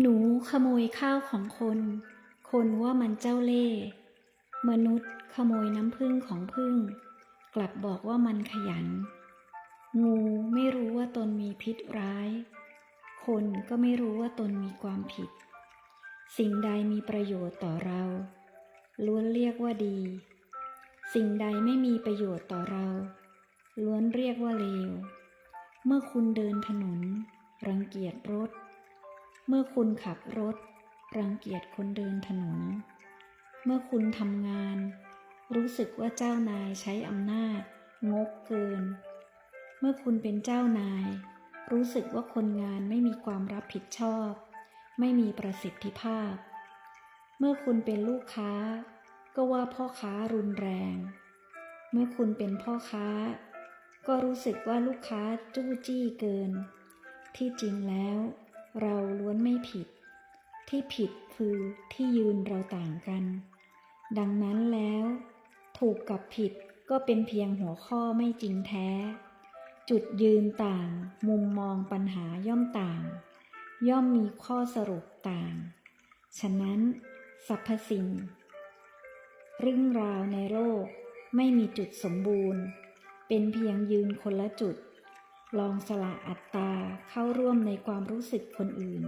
หนูขโมยข้าวของคน คนว่ามันเจ้าเล่ห์มนุษย์ขโมยน้ำผึ้งของผึ้งกลับบอกว่ามันขยัน งูไม่รู้ว่าตนมีพิษร้าย คนก็ไม่รู้ว่าตนมีความผิด สิ่งใดมีประโยชน์ต่อเรา ล้วนเรียกว่าดี สิ่งใดไม่มีประโยชน์ต่อเรา ล้วนเรียกว่าเลว เมื่อคุณเดินถนน รังเกียจรถ เมื่อคุณขับรถ รังเกียจคนเดินถนน เมื่อคุณทำงาน รู้สึกว่าเจ้านายใช้อำนาจ งกเกิน เมื่อคุณเป็นเจ้านาย รู้สึกว่าคนงานไม่มีความรับผิดชอบ ไม่มีประสิทธิภาพ เมื่อคุณเป็นลูกค้า ก็ว่าพ่อค้ารุนแรง เมื่อคุณเป็นพ่อค้า ก็รู้สึกว่าลูกค้าจู้จี้เกิน ที่จริงแล้ว เราล้วนไม่ผิด ที่ผิดคือที่ยืนเราต่างกัน ดังนั้นแล้ว ถูกกับผิดก็เป็นเพียงหัวข้อไม่จริงแท้ จุดยืนต่าง มุมมองปัญหาย่อมต่าง ย่อมมีข้อสรุปต่าง ฉะนั้นสรรพสิ่งเรื่องราวในโลกไม่มีจุดสมบูรณ์ เป็นเพียงยืนคนละจุด ลองสละอัตตาเข้าร่วมในความรู้สึกคนอื่น